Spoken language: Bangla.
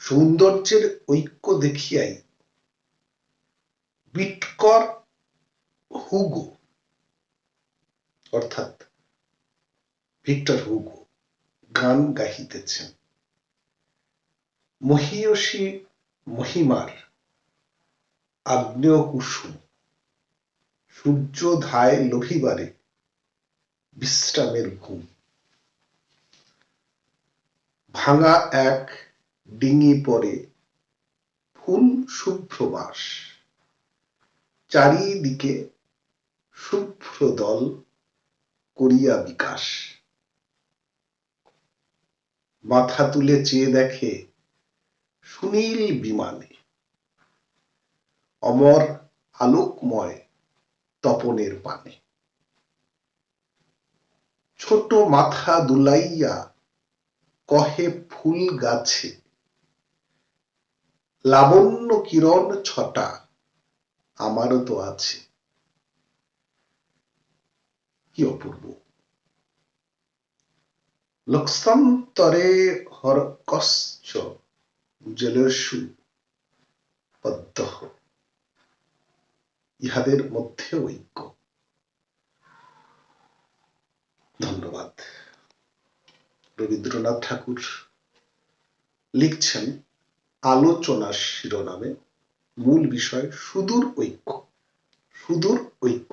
সৌন্দর্যের ঐক্য দেখিয়াই বিটকর হুগো, অর্থাৎ ভিক্টর হুগো গান গাহিতেছেন। মহিয়সী মহিমার আগ্নেয় কুসুম সূর্য ধায় লোভিবারে বিশ্রামের ঘুম। ভাঙা এক ডিঙি পরে ফুল শুভ্র বাস। চারিদিকে শুভ্র দল করিয়া বিকাশ। মাথা তুলে চেয়ে দেখে সুনীল বিমানে। অমর আলোকময় তপনের পানে। ছোট মাথা দুলাইয়া কহে ফুল গাছে লাবণ্য কিরণ ছটা, আমারও তো আছে। কি অপূর্ব। লোকসন্তরে হরকশ্চ জলসু পদ্ম, ইহাদের মধ্যে ঐক্য। ধন্যবাদ। রবীন্দ্রনাথ ঠাকুর লিখছেন আলোচনার শিরোনামে মূল বিষয় সুদূর ঐক্য সুদূর ঐক্য।